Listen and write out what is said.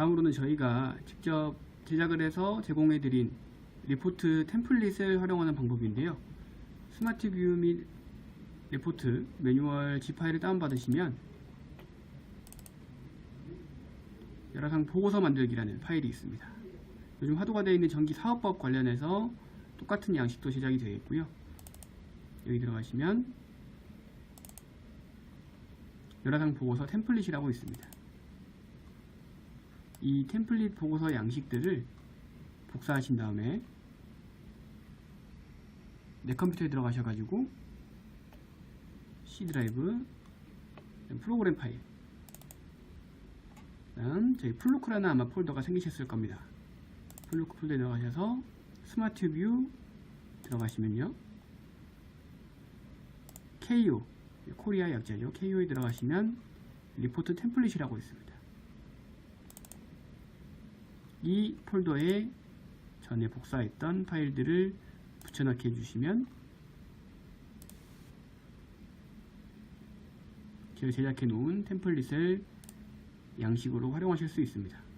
다음으로는 저희가 직접 제작을 해서 제공해드린 리포트 템플릿을 활용하는 방법인데요. 스마트 뷰 및 리포트 매뉴얼 G 파일을 다운받으시면 열화상 보고서 만들기라는 파일이 있습니다. 요즘 화두가 되어 있는 전기 사업법 관련해서 똑같은 양식도 제작이 되어 있고요. 여기 들어가시면 열화상 보고서 템플릿이라고 있습니다. 이 템플릿 보고서 양식들을 복사하신 다음에 내 컴퓨터에 들어가셔가지고 C 드라이브 프로그램 파일 다음 저희 플루크라는 아마 폴더가 생기셨을 겁니다. 플루크 폴더에 들어가셔서 스마트 뷰 들어가시면요 KO 코리아 약자죠. KO에 들어가시면 리포트 템플릿이라고 있습니다. 이 폴더에 전에 복사했던 파일들을 붙여넣기 해주시면 제가 제작해 놓은 템플릿을 양식으로 활용하실 수 있습니다.